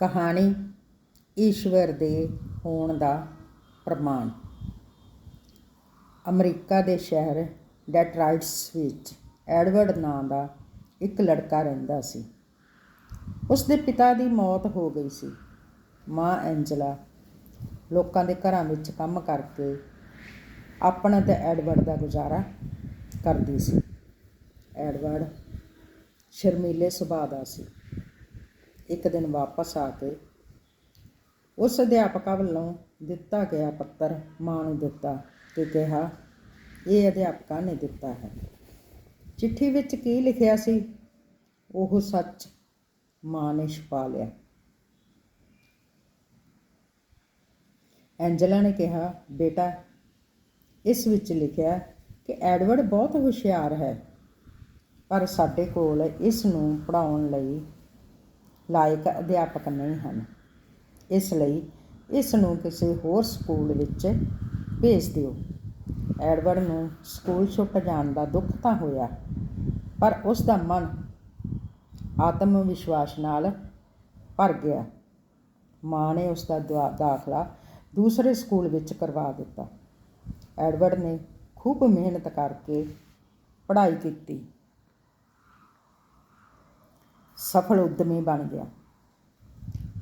ਕਹਾਣੀ ਈਸ਼ਵਰ ਦੇ ਹੋਣ ਦਾ ਪ੍ਰਮਾਣ। ਅਮਰੀਕਾ ਦੇ ਸ਼ਹਿਰ ਡੈਟਰਾਈਟਸ ਵਿੱਚ ਐਡਵਰਡ ਨਾਂ ਦਾ ਇੱਕ ਲੜਕਾ ਰਹਿੰਦਾ ਸੀ। ਉਸ ਦੇ ਪਿਤਾ ਦੀ ਮੌਤ ਹੋ ਗਈ ਸੀ। ਮਾਂ ਐਂਜਲਾ ਲੋਕਾਂ ਦੇ ਘਰਾਂ ਵਿੱਚ ਕੰਮ ਕਰਕੇ ਆਪਣਾ ਤੇ ਐਡਵਰਡ ਦਾ ਗੁਜ਼ਾਰਾ ਕਰਦੀ ਸੀ। ਐਡਵਰਡ ਸ਼ਰਮੀਲੇ ਸੁਭਾਅ ਦਾ ਸੀ। ਇੱਕ ਦਿਨ ਵਾਪਸ ਆ ਕੇ ਉਸ ਅਧਿਆਪਕਾ ਵੱਲੋਂ ਦਿੱਤਾ ਗਿਆ ਪੱਤਰ ਮਾਂ ਨੂੰ ਦਿੱਤਾ ਤੇ ਕਿਹਾ, ਇਹ ਅਧਿਆਪਕਾ ਨੇ ਦਿੱਤਾ ਹੈ। ਚਿੱਠੀ ਵਿੱਚ ਕੀ ਲਿਖਿਆ ਸੀ? ਉਹ ਸੱਚ ਮਾਂ ਨੇ ਛੁਪਾ ਲਿਆ। ਐਂਜਲਾ ਨੇ ਕਿਹਾ, ਬੇਟਾ, ਇਸ ਵਿੱਚ ਲਿਖਿਆ ਕਿ ਐਡਵਰਡ ਬਹੁਤ ਹੁਸ਼ਿਆਰ ਹੈ, ਪਰ ਸਾਡੇ ਕੋਲ ਇਸ ਨੂੰ ਪੜਾਉਣ ਲਈ ਲਾਇਕ ਅਧਿਆਪਕ ਨਹੀਂ ਹਨ। ਇਸ ਲਈ ਇਸ ਨੂੰ ਕਿਸੇ ਹੋਰ ਸਕੂਲ ਵਿੱਚ ਭੇਜ ਦਿਓ। ਐਡਵਰਡ ਨੂੰ ਸਕੂਲ ਛੁੱਟ ਜਾਣ ਦਾ ਦੁੱਖ ਤਾਂ ਹੋਇਆ, ਪਰ ਉਸ ਦਾ ਮਨ ਆਤਮ ਵਿਸ਼ਵਾਸ ਨਾਲ ਭਰ ਗਿਆ। ਮਾਂ ਨੇ ਉਸ ਦਾ ਦੁਆ- ਦਾਖਲਾ ਦੂਸਰੇ ਸਕੂਲ ਵਿੱਚ ਕਰਵਾ ਦਿੱਤਾ। ਐਡਵਰਡ ਨੇ ਖੂਬ ਮਿਹਨਤ ਕਰਕੇ ਪੜ੍ਹਾਈ ਕੀਤੀ। ਸਫਲ ਉਦਮੀ ਬਣ ਗਿਆ।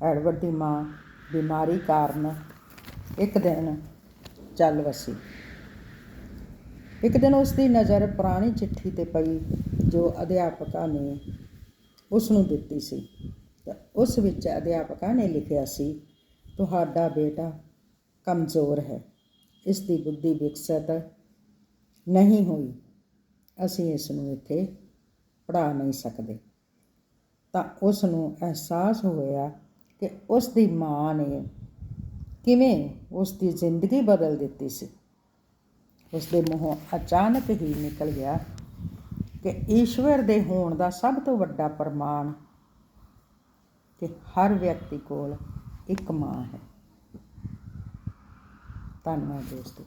ਐਡਵਰਡ ਦੀ ਮਾਂ ਬਿਮਾਰੀ ਕਾਰਨ ਇੱਕ ਦਿਨ ਚੱਲ ਵਸੀ। ਇੱਕ ਦਿਨ ਉਸ ਦੀ ਨਜ਼ਰ ਪੁਰਾਣੀ ਚਿੱਠੀ ਤੇ ਪਈ ਜੋ ਅਧਿਆਪਕਾ ਨੇ ਉਸ ਨੂੰ ਦਿੱਤੀ ਸੀ। ਤਾਂ ਉਸ ਵਿੱਚ ਅਧਿਆਪਕਾ ਨੇ ਲਿਖਿਆ ਸੀ, ਤੁਹਾਡਾ ਬੇਟਾ ਕਮਜ਼ੋਰ ਹੈ। ਇਸ ਦੀ ਬੁੱਧੀ ਵਿਕਸਿਤ ਨਹੀਂ ਹੋਈ। ਅਸੀਂ ਇਸ ਨੂੰ ਇੱਥੇ ਪੜ੍ਹਾ ਨਹੀਂ ਸਕਦੇ। ਤਾਂ ਉਸ ਨੂੰ ਅਹਿਸਾਸ ਹੋਇਆ ਕਿ ਉਸ ਦੀ ਮਾਂ ਨੇ ਕਿਵੇਂ ਉਸ ਦੀ ਜ਼ਿੰਦਗੀ ਬਦਲ ਦਿੱਤੀ ਸੀ। ਉਸ ਦੇ ਮੂੰਹੋਂ ਅਚਾਨਕ ਹੀ ਨਿਕਲ ਗਿਆ ਕਿ ਈਸ਼ਵਰ ਦੇ ਹੋਣ ਦਾ ਸਭ ਤੋਂ ਵੱਡਾ ਪ੍ਰਮਾਣ ਕਿ ਹਰ ਵਿਅਕਤੀ ਕੋਲ ਇੱਕ ਮਾਂ ਹੈ। ਧੰਨਵਾਦ ਦੋਸਤੋ।